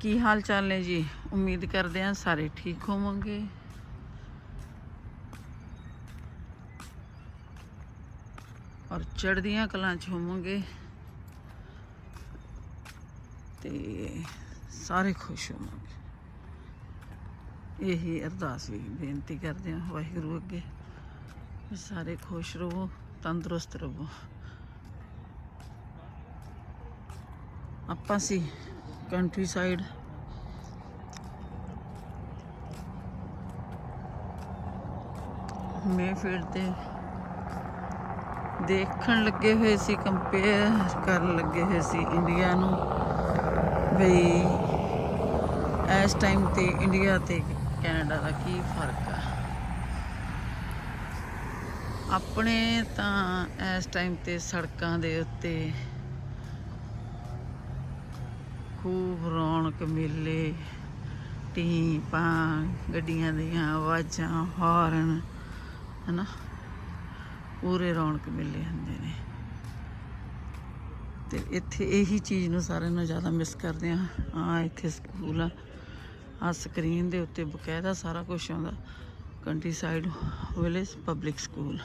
ਕੀ ਹਾਲ ਚਾਲ ਨੇ ਜੀ? ਉਮੀਦ ਕਰਦੇ ਹਾਂ ਸਾਰੇ ਠੀਕ ਹੋਵੋਗੇ। ਔਰ ਚੜ੍ਹਦੀਆਂ ਕਲਾਂ ਚ ਹੋਵੋਗੇ। ਤੇ ਸਾਰੇ ਖੁਸ਼ ਹੋਵਾਂਗੇ। ਇਹੀ ਅਰਦਾਸ ਵੀ ਬੇਨਤੀ ਕਰਦੇ ਹਾਂ ਵਾਹਿਗੁਰੂ ਅੱਗੇ ਸਾਰੇ ਖੁਸ਼ ਰਹੋ, ਤੰਦਰੁਸਤ ਰਹੋ। ਆਪਾਂ ਸੀ ਕੰਟਰੀ ਸਾਈਡ ਮੇਫੀਲਡ ਤੇ ਦੇਖਣ ਲੱਗੇ ਹੋਏ ਸੀ ਕੰਪੇਅਰ ਕਰਨ ਲੱਗੇ ਹੋਏ ਸੀ ਇੰਡੀਆ ਨੂੰ ਬਈ ਇਸ ਟਾਈਮ ਤੇ ਇੰਡੀਆ ਤੇ ਕੈਨੇਡਾ ਦਾ ਕੀ ਫ਼ਰਕ ਆ? ਆਪਣੇ ਤਾਂ ਇਸ ਟਾਈਮ ਤੇ ਸੜਕਾਂ ਦੇ ਉੱਤੇ ਖੂਬ ਰੌਣਕ ਮੇਲੇ ਟੀ ਪਾਂ, ਗੱਡੀਆਂ ਦੀਆਂ ਆਵਾਜ਼ਾਂ, ਹਾਰਨ, ਹਨਾ? ਪੂਰੇ ਰੌਣਕ ਮੇਲੇ ਹੁੰਦੇ ਨੇ। ਤੇ ਇੱਥੇ ਇਹੀ ਚੀਜ਼ ਨੂੰ ਸਾਰਿਆਂ ਨੂੰ ਜ਼ਿਆਦਾ ਮਿਸ ਕਰਦੇ ਆ। ਆ ਇੱਥੇ ਸਕੂਲ ਆ। ਆ ਸਕਰੀਨ ਦੇ ਉੱਤੇ ਬਕਾਇਦਾ ਸਾਰਾ ਕੁਝ ਆਉਂਦਾ। Country side village public school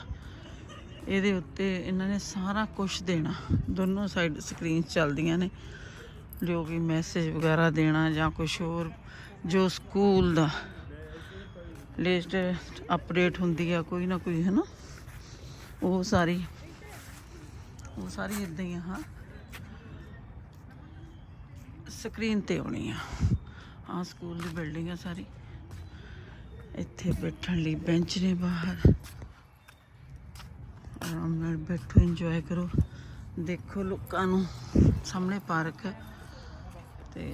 ਇਹਦੇ ਉੱਤੇ ਇਹਨਾਂ ਨੇ ਸਾਰਾ ਕੁਝ ਦੇਣਾ। ਦੋਨੋਂ ਸਾਈਡ ਸਕਰੀਨ ਚੱਲਦੀਆਂ ਨੇ। ਜੋ ਵੀ ਮੈਸੇਜ ਵਗੈਰਾ ਦੇਣਾ ਜਾਂ ਕੁਝ ਹੋਰ, ਜੋ ਸਕੂਲ ਦਾ ਲੇਟੈਸਟ ਅਪਡੇਟ ਹੁੰਦੀ ਆ, ਕੋਈ ਨਾ ਕੋਈ ਹੈ ਨਾ ਉਹ ਸਾਰੀ ਉਹ ਸਾਰੀ ਇਦਾਂ ਹੀ ਆ ਸਕਰੀਨ ਤੇ ਆਉਣੀ ਆ। ਆ ਸਕੂਲ ਦੀ ਬਿਲਡਿੰਗ ਆ ਸਾਰੀ। ਇੱਥੇ ਬੈਠਣ ਲਈ ਬੈਂਚ ਨੇ ਬਾਹਰ। ਆਰਾਮ ਨਾਲ ਬੈਠੋ ਇੰਜੋਏ ਕਰੋ। ਦੇਖੋ ਲੋਕਾਂ ਨੂੰ। ਸਾਹਮਣੇ ਪਾਰਕ ਹੈ। ਤੇ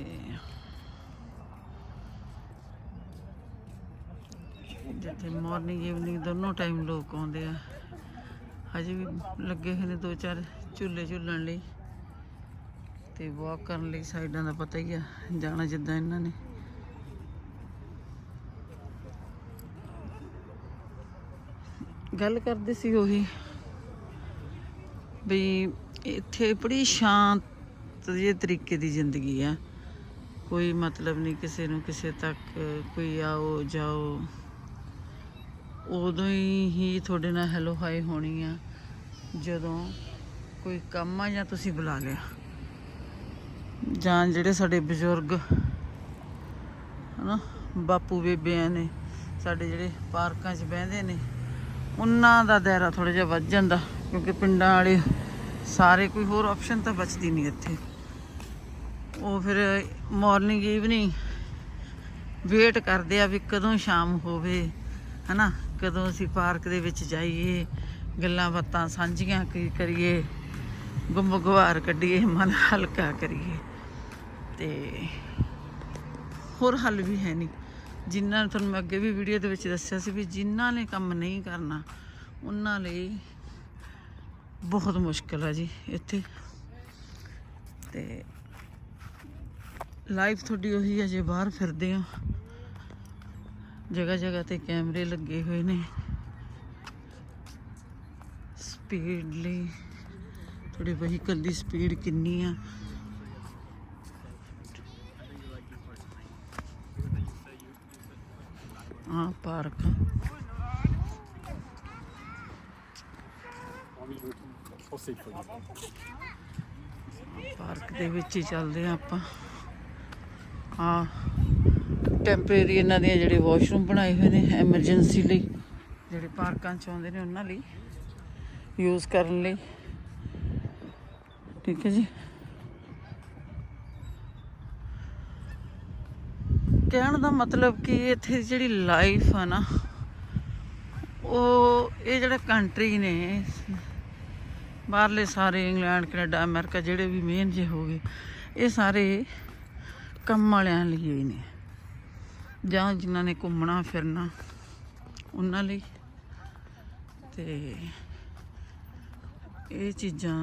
ਜਿੱਥੇ ਮਾਰਨਿੰਗ ਈਵਨਿੰਗ ਦੋਨੋਂ ਟਾਈਮ ਲੋਕ ਆਉਂਦੇ ਆ। ਹਜੇ ਵੀ ਲੱਗੇ ਹੋਏ ਨੇ ਦੋ ਚਾਰ ਝੂਲੇ ਝੂਲਣ ਲਈ। ਤੇ ਵਾਕ ਕਰਨ ਲਈ ਸਾਈਡਾਂ ਦਾ ਪਤਾ ਹੀ ਆ, ਜਾਣਾ ਜਿੱਦਾਂ ਇਹਨਾਂ ਨੇ। ਗੱਲ ਕਰਦੇ ਸੀ ਉਹੀ ਵੀ ਇੱਥੇ ਬੜੀ ਸ਼ਾਂਤ ਜਿਹੇ ਤਰੀਕੇ ਦੀ ਜ਼ਿੰਦਗੀ ਆ। ਕੋਈ ਮਤਲਬ ਨਹੀਂ ਕਿਸੇ ਨੂੰ ਕਿਸੇ ਤੱਕ ਕੋਈ ਆਓ, ਜਾਓ। ਉਦੋਂ ਹੀ ਤੁਹਾਡੇ ਨਾਲ ਹੈਲੋ ਹਾਈ ਹੋਣੀ ਆ। ਜਦੋਂ ਕੋਈ ਕੰਮ ਆ ਜਾਂ ਤੁਸੀਂ ਬੁਲਾ ਲਿਆ। ਜਾਂ ਜਿਹੜੇ ਸਾਡੇ ਬਜ਼ੁਰਗ, ਹਨਾ, ਬਾਪੂ ਬੇਬਿਆਂ ਨੇ, ਸਾਡੇ ਜਿਹੜੇ ਪਾਰਕਾਂ 'ਚ ਬਹਿੰਦੇ ਨੇ, ਉਹਨਾਂ ਦਾ ਦਾਇਰਾ ਥੋੜਾ ਜਿਹਾ ਵੱਧ ਜਾਂਦਾ। ਕਿਉਂਕਿ ਪਿੰਡਾਂ ਵਾਲੇ ਸਾਰੇ ਕੋਈ ਹੋਰ ਆਪਸ਼ਨ ਤਾਂ ਬਚਦੀ ਨਹੀਂ ਇੱਥੇ। ਉਹ ਫਿਰ ਮਾਰਨਿੰਗ ਈਵਨਿੰਗ ਵੇਟ ਕਰਦੇ ਆ ਵੀ ਕਦੋਂ ਸ਼ਾਮ ਹੋਵੇ, ਹਨਾ? ਕਦੋਂ ਅਸੀਂ ਪਾਰਕ ਦੇ ਵਿੱਚ ਜਾਈਏ, ਗੱਲਾਂ ਬਾਤਾਂ ਸਾਂਝੀਆਂ ਕਰੀਏ, ਗੁੰਮ ਗੁਹਾਰ ਕੱਢੀਏ, ਮਨ ਹਲਕਾ ਕਰੀਏ। ਤੇ ਹੋਰ ਹੱਲ ਵੀ ਹੈ ਨਹੀਂ। ਜਿਨ੍ਹਾਂ ਨੇ ਤੁਹਾਨੂੰ ਅੱਗੇ ਵੀ ਵੀਡੀਓ ਦੇ ਵਿੱਚ ਦੱਸਿਆ ਸੀ ਵੀ ਜਿਨ੍ਹਾਂ ਨੇ ਕੰਮ ਨਹੀਂ ਕਰਨਾ, ਉਹਨਾਂ ਲਈ ਬਹੁਤ ਮੁਸ਼ਕਲ ਆ ਜੀ ਇੱਥੇ। ਤੇ ਲਾਈਫ ਤੁਹਾਡੀ ਉਹੀ ਹੈ ਜੇ ਬਾਹਰ ਫਿਰਦੇ ਹੋ ਜਗ੍ਹਾ ਜਗ੍ਹਾ ਤੇ ਕੈਮਰੇ ਲੱਗੇ ਹੋਏ ਨੇ। ਸਪੀਡ ਲਈ ਤੁਹਾਡੇ ਵਹੀਕਲ ਦੀ ਸਪੀਡ ਕਿੰਨੀ ਆ। ਆ ਪਾਰਕ। ਪਾਰਕ ਦੇ ਵਿੱਚ ਹੀ ਚੱਲਦੇ ਆ ਆਪਾਂ। ਆ ਟੈਂਪਰੇਰੀ ਇਹਨਾਂ ਦੇ ਜਿਹੜੇ ਵਾਸ਼ਰੂਮ ਬਣਾਏ ਹੋਏ ਨੇ ਐਮਰਜੈਂਸੀ ਲਈ, ਜਿਹੜੇ ਪਾਰਕਾਂ ਚ ਆਉਂਦੇ ਨੇ ਉਹਨਾਂ ਲਈ ਯੂਜ਼ ਕਰਨ ਲਈ। ਠੀਕ ਹੈ ਜੀ। ਕਹਿਣ ਦਾ ਮਤਲਬ ਕਿ ਇੱਥੇ ਦੀ ਜਿਹੜੀ ਲਾਈਫ ਆ ਨਾ, ਉਹ ਇਹ ਜਿਹੜਾ ਕੰਟਰੀ ਨੇ, ਬਾਹਰਲੇ ਸਾਰੇ ਇੰਗਲੈਂਡ, ਕੈਨੇਡਾ, ਅਮਰੀਕਾ, ਜਿਹੜੇ ਵੀ ਮੇਨ ਜੇ ਹੋ ਗਏ, ਇਹ ਸਾਰੇ ਕੰਮ ਵਾਲਿਆਂ ਲਈ ਹੀ ਨੇ। ਜਾਂ ਜਿਨ੍ਹਾਂ ਨੇ ਘੁੰਮਣਾ, ਫਿਰਨਾ, ਉਹਨਾਂ ਲਈ। ਤੇ ਇਹ ਚੀਜ਼ਾਂ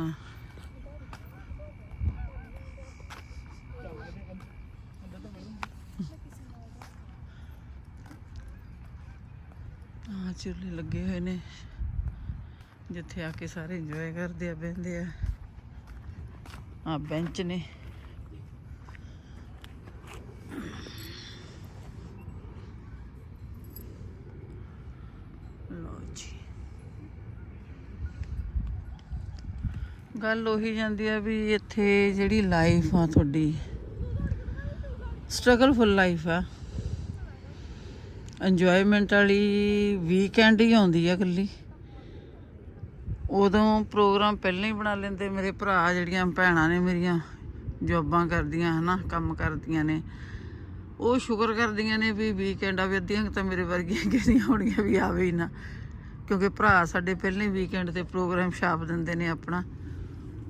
ਆ ਝੂਲੇ ਲੱਗੇ ਹੋਏ ਨੇ। ਜਿੱਥੇ ਆ ਕੇ ਸਾਰੇ ਇੰਜੋਏ ਕਰਦੇ ਆ, ਬਹਿੰਦੇ ਆ। ਆ ਬੈਂਚ ਨੇ ਲਓ ਜੀ ਗੱਲ ਉਹੀ ਜਾਂਦੀ ਆ ਵੀ ਇੱਥੇ ਜਿਹੜੀ ਲਾਈਫ ਆ ਤੁਹਾਡੀ ਸਟਰਗਲਫੁਲ ਲਾਈਫ ਆ। ਇੰਜੋਇਮੈਂਟ ਵਾਲੀ ਵੀਕਐਂਡ ਹੀ ਆਉਂਦੀ ਆ ਇਕੱਲੀ। ਉਦੋਂ ਪ੍ਰੋਗਰਾਮ ਪਹਿਲਾਂ ਹੀ ਬਣਾ ਲੈਂਦੇ, ਮੇਰੇ ਭਰਾ ਜਿਹੜੀਆਂ ਭੈਣਾਂ ਨੇ ਮੇਰੀਆਂ, ਜੌਬਾਂ ਕਰਦੀਆਂ ਹਨਾ, ਕੰਮ ਕਰਦੀਆਂ ਨੇ। ਉਹ ਸ਼ੁਕਰ ਕਰਦੀਆਂ ਨੇ ਵੀ ਵੀਕਐਂਡ ਆਵੇ ਅੱਧੀਆਂ ਤਾਂ ਮੇਰੇ ਵਰਗੀਆਂ ਕਿਹਦੀਆਂ ਹੋਣੀਆਂ ਵੀ ਆਵੇ ਹੀ ਨਾ। ਕਿਉਂਕਿ ਭਰਾ ਸਾਡੇ ਪਹਿਲਾਂ ਹੀ ਵੀਕਐਂਡ ਤੇ ਪ੍ਰੋਗਰਾਮ ਛਾਪ ਦਿੰਦੇ ਨੇ ਆਪਣਾ।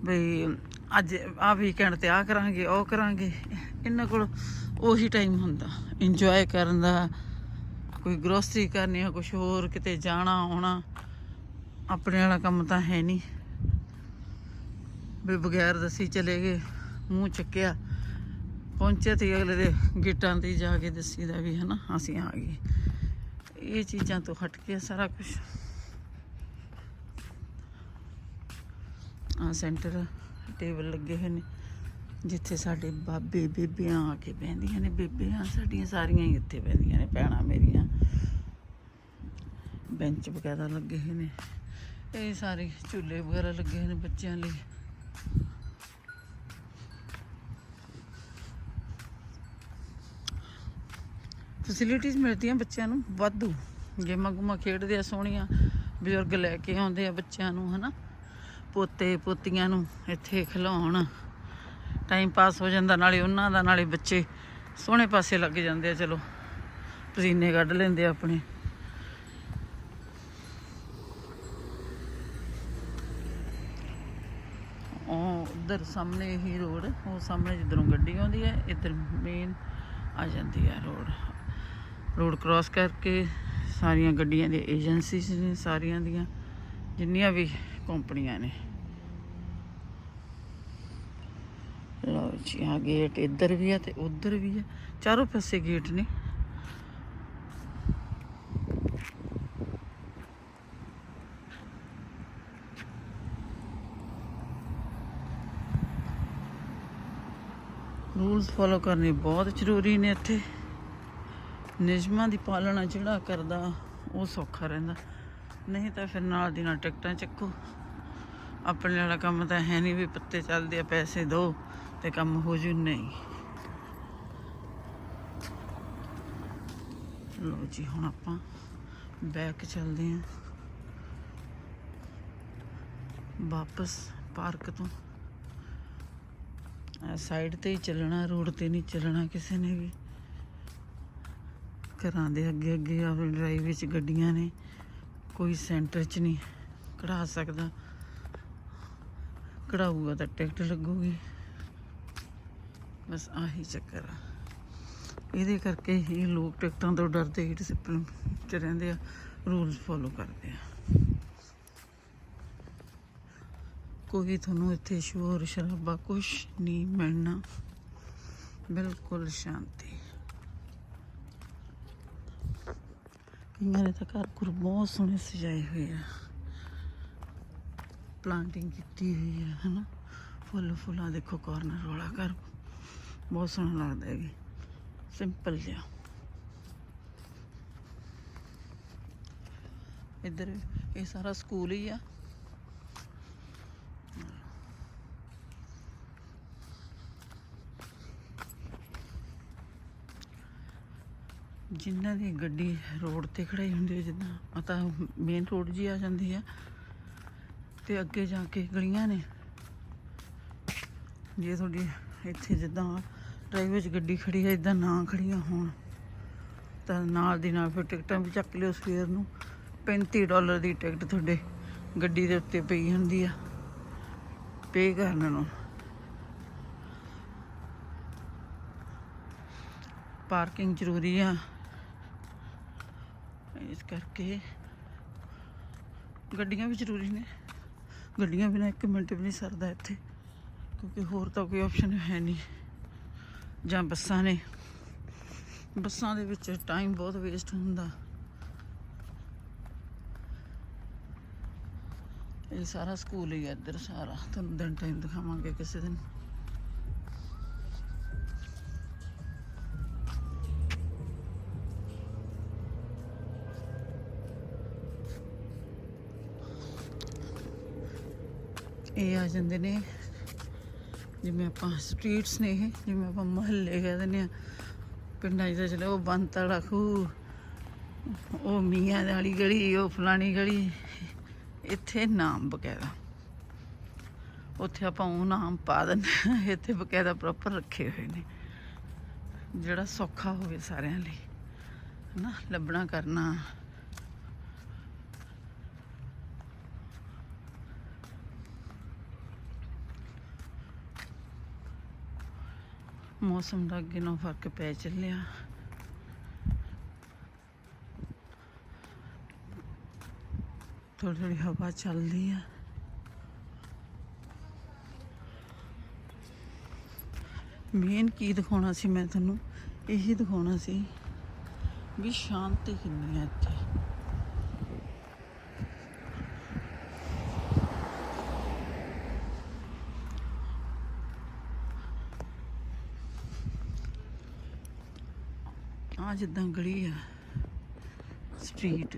ਵੀ ਅੱਜ ਆ ਵੀਕਐਂਡ ਤੇ ਆ ਕਰਾਂਗੇ, ਉਹ ਕਰਾਂਗੇ। ਇਹਨਾਂ ਕੋਲ ਉਹੀ ਟਾਈਮ ਹੁੰਦਾ। ਇੰਜੋਏ ਕਰਨ ਦਾ, ਕੋਈ ਗਰੋਸਰੀ ਕਰਨੀ ਆ ਕੁਝ ਹੋਰ ਕਿਤੇ ਜਾਣਾ, ਆਉਣਾ, ਆਪਣੇ ਵਾਲਾ ਕੰਮ ਤਾਂ ਹੈ ਨਹੀਂ। ਵੀ ਬਗੈਰ ਦਸੀ ਚਲੇ ਗਏ, ਮੂੰਹ ਚੱਕਿਆ। ਪਹੁੰਚੇ ਤੇ ਅਗਲੇ ਦੇ ਗਿੱਟਾਂ ਤੇ ਜਾ ਕੇ ਦੱਸੀਦਾ ਵੀ ਹਨਾ, ਅਸੀਂ ਆ ਗਏ। ਇਹ ਚੀਜ਼ਾਂ ਤੋਂ ਹਟ ਕੇ ਸਾਰਾ ਕੁਝ ਆ ਸੈਂਟਰ ਟੇਬਲ ਲੱਗੇ ਹੋਏ ਨੇ, ਜਿੱਥੇ ਸਾਡੇ ਬਾਬੇ, ਬੀਬੀਆਂ ਆ ਕੇ ਬਹਿੰਦੀਆਂ ਨੇ। ਬੀਬੀਆਂ ਸਾਡੀਆਂ ਸਾਰੀਆਂ ਹੀ ਇੱਥੇ ਬਹਿੰਦੀਆਂ ਨੇ, ਭੈਣਾਂ ਮੇਰੀਆਂ। ਬੈਂਚ ਵਗੈਰਾ ਲੱਗੇ ਹੋਏ ਨੇ। ਇਹ ਸਾਰੇ ਝੂਲੇ ਵਗੈਰਾ ਲੱਗੇ ਹੋਏ ਨੇ ਬੱਚਿਆਂ ਲਈ। ਫੈਸਿਲਿਟੀਆਂ ਮਿਲਦੀਆਂ ਬੱਚਿਆਂ ਨੂੰ, ਵਾਧੂ। ਗੇਮਾਂ ਗੁਮਾਂ ਖੇਡਦੇ ਆ, ਸੋਹਣੀਆਂ। ਬਜ਼ੁਰਗ ਲੈ ਕੇ ਆਉਂਦੇ ਆ ਬੱਚਿਆਂ ਨੂੰ, ਹਨਾ? ਪੋਤੇ ਪੋਤੀਆਂ ਨੂੰ ਇੱਥੇ ਖਿਲਾਉਣ। ਟਾਈਮ ਪਾਸ ਹੋ ਜਾਂਦਾ, ਨਾਲੇ ਉਹਨਾਂ ਦਾ, ਨਾਲੇ ਬੱਚੇ ਸੋਹਣੇ ਪਾਸੇ ਲੱਗ ਜਾਂਦੇ ਆ, ਚਲੋ। ਪਸੀਨੇ ਕੱਢ ਲੈਂਦੇ ਆ ਆਪਣੇ। ਉਹ ਉਧਰ ਸਾਹਮਣੇ ਹੀ ਰੋਡ, ਉਹ ਸਾਹਮਣੇ ਜਿੱਧਰੋਂ ਗੱਡੀ ਆਉਂਦੀ ਹੈ, ਇੱਧਰ ਮੇਨ ਆ ਜਾਂਦੀ ਹੈ ਰੋਡ। ਰੋਡ ਕ੍ਰਾਸ ਕਰਕੇ ਸਾਰੀਆਂ ਗੱਡੀਆਂ ਦੇ ਏਜੰਸੀਜ਼ ਨੇ, ਸਾਰੀਆਂ ਦੀਆਂ। ਜਿੰਨੀਆਂ ਵੀ ਕੰਪਨੀਆਂ ਨੇ। ਲਓ ਜੀ ਆ ਗੇਟ ਇੱਧਰ ਵੀ ਹੈ ਤੇ ਉੱਧਰ ਵੀ ਹੈ ਚਾਰੋਂ ਪਾਸੇ ਗੇਟ ਨੇ। ਰੂਲਸ ਫੋਲੋ ਕਰਨੇ ਬਹੁਤ ਜ਼ਰੂਰੀ ਨੇ ਇੱਥੇ। ਨਿਯਮਾਂ ਦੀ ਪਾਲਣਾ ਜਿਹੜਾ ਕਰਦਾ, ਉਹ ਸੌਖਾ ਰਹਿੰਦਾ। ਨਹੀਂ ਤਾਂ ਫਿਰ ਨਾਲ ਦੀ ਨਾਲ ਟਿਕਟਾਂ ਚੱਕੋ। ਆਪਣੇ ਵਾਲਾ ਕੰਮ ਤਾਂ ਹੈ ਨਹੀਂ ਵੀ ਪੱਤੇ ਚੱਲਦੇ ਆ, ਪੈਸੇ ਦੋ ਤੇ ਕੰਮ ਹੋ ਜੂ ਨਹੀਂ। ਲੋ ਜੀ, ਹੁਣ ਆਪਾਂ ਬੈਕ ਚੱਲਦੇ ਆਂ ਵਾਪਸ ਪਾਰਕ ਤੋਂ। ਸਾਈਡ ਤੇ ਹੀ ਚੱਲਣਾ ਰੋਡ ਤੇ ਨਹੀਂ ਚੱਲਣਾ ਕਿਸੇ ਨੇ ਵੀ। ਘਰਾਂ ਦੇ ਅੱਗੇ ਅੱਗੇ ਆ ਡਰਾਈਵ ਵਿੱਚ ਗੱਡੀਆਂ ਨੇ। ਕੋਈ ਸੈਂਟਰ 'ਚ ਨਹੀਂ ਕਢਾ ਸਕਦਾ। ਕਢਾਊਗਾ ਤਾਂ ਟਿਕਟ ਲੱਗੂਗੀ। ਬਸ ਆਹੀ ਚੱਕਰ ਆ। ਇਹਦੇ ਕਰਕੇ ਹੀ ਲੋਕ ਟਿਕਟਾਂ ਤੋਂ ਡਰਦੇ ਹੀ ਡਿਸਪਲਿਨ 'ਚ ਰਹਿੰਦੇ ਆ ਰੂਲਸ ਫੋਲੋ ਕਰਦੇ ਆ। ਕੋਈ ਤੁਹਾਨੂੰ ਇੱਥੇ ਸ਼ੋਰ ਸ਼ਰਾਬਾ ਕੁਛ ਨਹੀਂ ਮਿਲਣਾ। ਬਿਲਕੁਲ ਸ਼ਾਂਤੀ। ਕਈਆਂ ਦੇ ਤਾਂ ਘਰ ਘੁਰ ਬਹੁਤ ਸੋਹਣੇ ਸਜਾਏ ਹੋਏ ਆ। ਪਲਾਂਟਿੰਗ ਕੀਤੀ ਹੋਈ ਹੈ ਹਨਾ? ਫੁੱਲ ਫੁੱਲਾਂ ਦੇਖੋ ਕਾਰਨਰ ਵਾਲਾ ਘਰ। ਬਹੁਤ ਸੋਹਣਾ ਲੱਗਦਾ ਹੈ ਵੀ। ਸਿੰਪਲ ਜਿਹਾ। ਇੱਧਰ ਇਹ ਸਾਰਾ ਸਕੂਲ ਹੀ ਆ। ਜਿਨ੍ਹਾਂ ਦੀ ਗੱਡੀ ਰੋਡ ਤੇ ਖੜਾਈ ਹੁੰਦੀ ਹੈ, ਜਿੱਦਾਂ ਆ ਤਾਂ ਮੇਨ ਰੋਡ ਜੀ ਆ ਜਾਂਦੀ ਆ ਤੇ ਅੱਗੇ ਜਾ ਕੇ ਗਲੀਆਂ ਨੇ। ਜੇ ਤੁਹਾਡੀ ਇੱਥੇ ਜਿੱਦਾਂ ਡਰਾਈਵ ਵਿੱਚ ਗੱਡੀ ਖੜੀ ਹੈ, ਇਦਾਂ ਨਾ ਖੜੀਆਂ ਹੋਣ, ਤਾਂ ਨਾਲ ਦੀ ਨਾਲ ਫਿਰ ਟਿਕਟਾਂ ਵੀ ਚੱਕ ਲਿਓ ਸਵੇਰ ਨੂੰ। 35 ਡਾਲਰ ਦੀ ਟਿਕਟ ਤੁਹਾਡੇ ਗੱਡੀ ਦੇ ਉੱਤੇ ਪਈ ਹੁੰਦੀ ਆ ਪੇ ਕਰਨ ਨੂੰ। ਪਾਰਕਿੰਗ ਜ਼ਰੂਰੀ ਆ। ਇਸ ਕਰਕੇ ਗੱਡੀਆਂ ਵੀ ਜ਼ਰੂਰੀ ਨੇ। ਗੱਡੀਆਂ ਬਿਨਾਂ ਇੱਕ ਮਿੰਟ ਵੀ ਨਹੀਂ ਸਰਦਾ ਇੱਥੇ, ਕਿਉਂਕਿ ਹੋਰ ਤਾਂ ਕੋਈ ਆਪਸ਼ਨ ਹੈ ਨਹੀਂ। ਜਾਂ ਬੱਸਾਂ ਨੇ। ਬੱਸਾਂ ਦੇ ਵਿੱਚ ਟਾਈਮ ਬਹੁਤ ਵੇਸਟ ਹੁੰਦਾ। ਇਹ ਸਾਰਾ ਸਕੂਲ ਹੀ ਹੈ ਇੱਧਰ ਸਾਰਾ। ਤੁਹਾਨੂੰ ਦਿਨ ਟਾਈਮ ਦਿਖਾਵਾਂਗੇ ਕਿਸੇ ਦਿਨ। ਇਹ ਆ ਜਾਂਦੇ ਨੇ। ਜਿਵੇਂ ਆਪਾਂ ਸਟਰੀਟਸ ਨੇ ਇਹ, ਜਿਵੇਂ ਆਪਾਂ ਮਹੱਲੇ ਕਹਿ ਦਿੰਦੇ ਆ। ਪਿੰਡਾਂ 'ਚ ਤਾਂ ਚਲੋ ਉਹ ਬੰਤੜਾ ਖੂ ਉਹ ਮੀਆਂ ਵਾਲੀ ਗਲੀ, ਉਹ ਫਲਾਣੀ ਗਲੀ, ਇੱਥੇ ਨਾਮ ਬਕਾਇਦਾ। ਉੱਥੇ ਆਪਾਂ ਉਹ ਨਾਮ ਪਾ ਦਿੰਦੇ ਹਾਂ ਇੱਥੇ ਬਕਾਇਦਾ ਪ੍ਰੋਪਰ ਰੱਖੇ ਹੋਏ ਨੇ। ਜਿਹੜਾ ਸੌਖਾ ਹੋਵੇ ਸਾਰਿਆਂ ਲਈ, ਹਨਾ, ਲੱਭਣਾ ਕਰਨਾ। ਮੌਸਮ ਦਾ ਅੱਗੇ ਨਾਲੋਂ ਫ਼ਰਕ ਪੈ ਚੱਲਿਆ। ਥੋੜੀ ਥੋੜੀ ਹਵਾ ਚੱਲਦੀ ਆ। ਮੇਨ ਕੀ ਦਿਖਾਉਣਾ ਸੀ ਮੈਂ ਤੁਹਾਨੂੰ? ਇਹੀ ਦਿਖਾਉਣਾ ਸੀ ਵੀ ਸ਼ਾਂਤੀ ਕਿੰਨੀ ਹੈ ਇੱਥੇ ਆ ਜਿੱਦਾਂ ਗਲੀ ਆ ਸਟਰੀਟ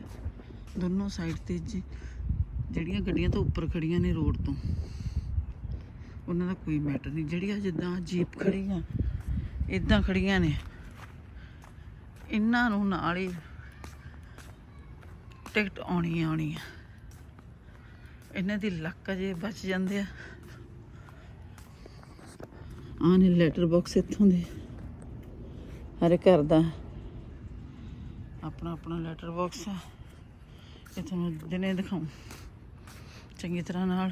ਦੋਨੋਂ ਸਾਈਡ ਤੇ ਜਿਹੜੀਆਂ ਗੱਡੀਆਂ ਤੋਂ ਉੱਪਰ ਖੜੀਆਂ ਨੇ ਰੋਡ ਤੋਂ, ਉਹਨਾਂ ਦਾ ਕੋਈ ਮੈਟਰ ਨਹੀਂ। ਜਿਹੜੀਆਂ ਜਿੱਦਾਂ ਜੀਪ ਆ ਇਦਾਂ ਖੜੀਆਂ ਨੇ। ਇਹਨਾਂ ਨੂੰ ਨਾਲ ਹੀ ਟਿਕਟ ਆਉਣੀ ਆਉਣੀ ਆ। ਇਹਨਾਂ ਦੀ ਲੱਕ ਜੇ ਬਚ ਜਾਂਦੇ ਆ। ਆਹ ਲੈਟਰ ਬਾਕਸ ਇੱਥੋਂ ਦੇ। ਹਰ ਘਰ ਦਾ ਆਪਣਾ ਆਪਣਾ ਲੈਟਰ ਬਾਕਸ ਆ ਇਹ ਤੁਹਾਨੂੰ ਦਿਨੇ ਦਿਖਾਉਂ। ਚੰਗੀ ਤਰ੍ਹਾਂ ਨਾਲ।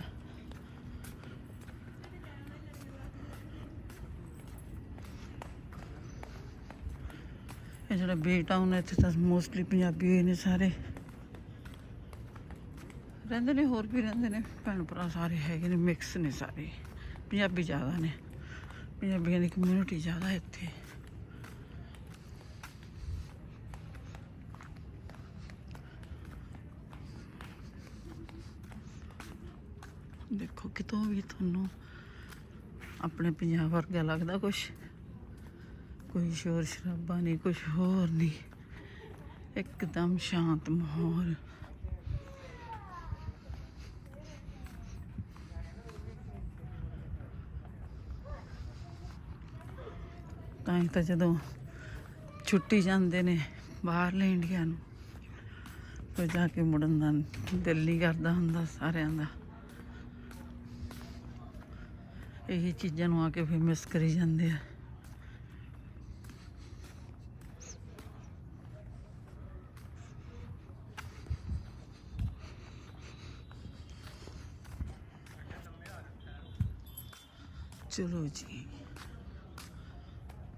ਇਹ ਜਿਹੜਾ ਬੇ ਟਾਊਨ ਹੈ ਇੱਥੇ ਤਾਂ ਮੋਸਟਲੀ ਪੰਜਾਬੀ ਹੋਏ ਨੇ ਸਾਰੇ। ਰਹਿੰਦੇ ਨੇ, ਹੋਰ ਵੀ ਰਹਿੰਦੇ ਨੇ। ਭੈਣ ਭਰਾ ਸਾਰੇ ਹੈਗੇ ਨੇ ਮਿਕਸ ਨੇ ਸਾਰੇ। ਪੰਜਾਬੀ ਜ਼ਿਆਦਾ ਨੇ। ਪੰਜਾਬੀਆਂ ਦੀ ਕਮਿਊਨਿਟੀ ਜ਼ਿਆਦਾ ਇੱਥੇ। ਦੇਖੋ ਕਿਤੋਂ ਵੀ ਤੁਹਾਨੂੰ ਆਪਣੇ ਪੰਜਾਬ ਵਰਗਾ ਲੱਗਦਾ ਕੁਛ। ਕੋਈ ਸ਼ੋਰ ਸ਼ਰਾਬਾ ਨਹੀਂ, ਕੁਛ ਹੋਰ ਨਹੀਂ। ਇੱਕਦਮ ਸ਼ਾਂਤ ਮਾਹੌਲ। ਤਾਂ ਤਾਂ ਜਦੋਂ ਛੁੱਟੀ ਜਾਂਦੇ ਨੇ ਬਾਹਰਲੇ ਇੰਡੀਆ ਨੂੰ ਕੋਈ ਜਾ ਕੇ ਮੁੜਨ ਦਾ ਦਿਲ ਨਹੀਂ ਕਰਦਾ ਹੁੰਦਾ ਸਾਰਿਆਂ ਦਾ। ਇਹੀ ਚੀਜ਼ਾਂ ਨੂੰ ਆ ਕੇ ਫਿਰ ਕਰੀ ਜਾਂਦੇ ਆ। ਚਲੋ ਜੀ।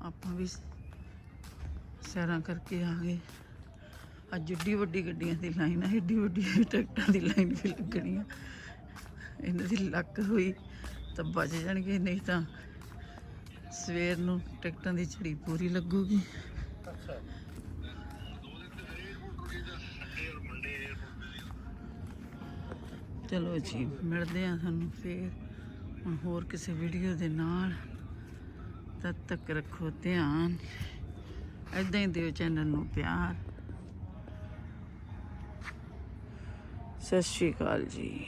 ਆਪਾਂ ਵੀ ਸੈਰਾਂ ਕਰਕੇ ਆ ਗਏ। ਅੱਜ ਏਡੀ ਵੱਡੀ ਗੱਡੀਆਂ ਦੀ ਲਾਈਨ ਹੈ ਏਡੀ ਵੱਡੀ ਟਰੈਕਟਰਾਂ ਦੀ ਲਾਈਨ ਵੀ ਲੱਗਣੀ ਆ ਇਹਨਾਂ ਦੀ ਲੱਕ ਹੋਈ। ਤਾਂ ਬਚ ਜਾਣਗੇ ਨਹੀਂ ਤਾਂ ਸਵੇਰ ਨੂੰ ਟਿਕਟਾਂ ਦੀ ਝੜੀ ਪੂਰੀ ਲੱਗੂਗੀ। ਚਲੋ ਜੀ ਮਿਲਦੇ ਆ ਤੁਹਾਨੂੰ ਫੇਰ। ਹੁਣ ਹੋਰ ਕਿਸੇ ਵੀਡੀਓ ਦੇ ਨਾਲ। ਤਦ ਤੱਕ ਰੱਖੋ ਧਿਆਨ। ਐਦਾਂ ਹੀ ਦਿਓ ਚੈਨਲ ਨੂੰ ਪਿਆਰ। ਸਤਿ ਸ਼੍ਰੀ ਅਕਾਲ ਜੀ।